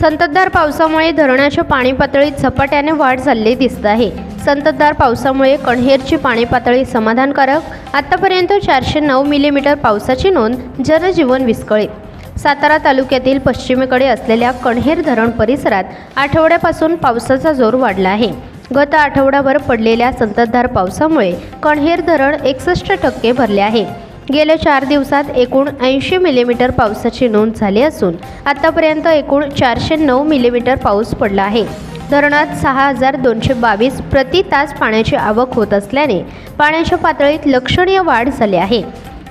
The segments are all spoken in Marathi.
संततधार पावसामुळे धरणाच्या पाणी पातळीत झपाट्याने वाढ झालेली दिसत आहे. संततधार पावसामुळे कण्हेरची पाणी पातळी समाधानकारक आतापर्यंत चारशे नऊ मिलीमीटर पावसाची नोंद जनजीवन विस्कळीत. सातारा तालुक्यातील पश्चिमेकडे असलेल्या कण्हेर धरण परिसरात आठवड्यापासून पावसाचा जोर वाढला आहे. गत आठवडाभर पडलेल्या संततधार पावसामुळे कण्हेर धरण एकसष्ट टक्के भरले आहे. गेल्या चार दिवसात एकूण ऐंशी मिलीमीटर पावसाची नोंद झाली असून आतापर्यंत एकूण चारशे नऊ मिलीमीटर पाऊस पडला आहे. धरणात सहा हजार दोनशे बावीस प्रति तास पाण्याची आवक होत असल्याने पाण्याच्या पातळीत लक्षणीय वाढ झाली आहे.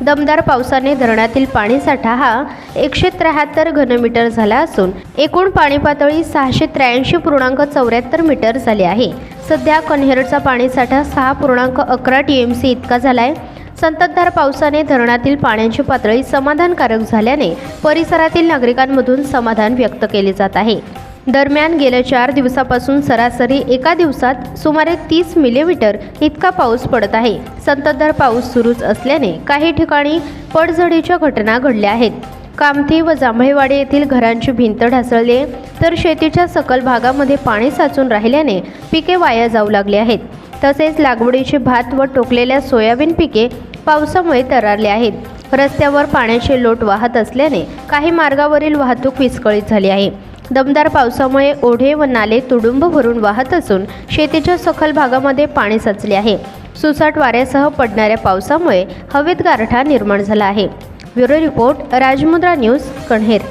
दमदार पावसाने धरणातील पाणीसाठा हा एकशे त्र्याहत्तर घनमीटर झाला असून एकूण पाणी पातळी सहाशे त्र्याऐंशी पूर्णांक चौऱ्याहत्तर मीटर झाली आहे. सध्या कन्हेरचा पाणीसाठा सहा पूर्णांक अकरा टी एम सी इतका झाला आहे संततधार पावसाने धरणातील पाण्याची पातळी समाधानकारक झाल्याने परिसरातील नागरिकांमधून समाधान व्यक्त केले जात आहे. दरम्यान गेल्या चार दिवसापासून सरासरी एका दिवसात सुमारे तीस मिलीमीटर इतका पाऊस पडत आहे. संततधार पाऊस सुरूच असल्याने काही ठिकाणी पडझडीच्या घटना घडल्या आहेत. कामठी व जांभळेवाडी येथील घरांची भिंत ढासळली तर शेतीच्या सकल भागामध्ये पाणी साचून राहिल्याने पिके वाया जाऊ लागली आहेत. तसेच लागवडीचे भात व टोकलेल्या सोयाबीन पिके पावसामुळे तरारले आहेत. रस्त्यावर पाण्याचे लोट वाहत असल्याने काही मार्गावरील वाहतूक विस्कळीत झाली आहे. दमदार पावसामुळे ओढे व नाले तुडुंब भरून वाहत असून शेतीच्या सखल भागामध्ये पाणी साचले आहे. सुसाट वाऱ्यासह पडणाऱ्या पावसामुळे हवेत गारठा निर्माण झाला आहे. Bureau report Rajmudra news Kanher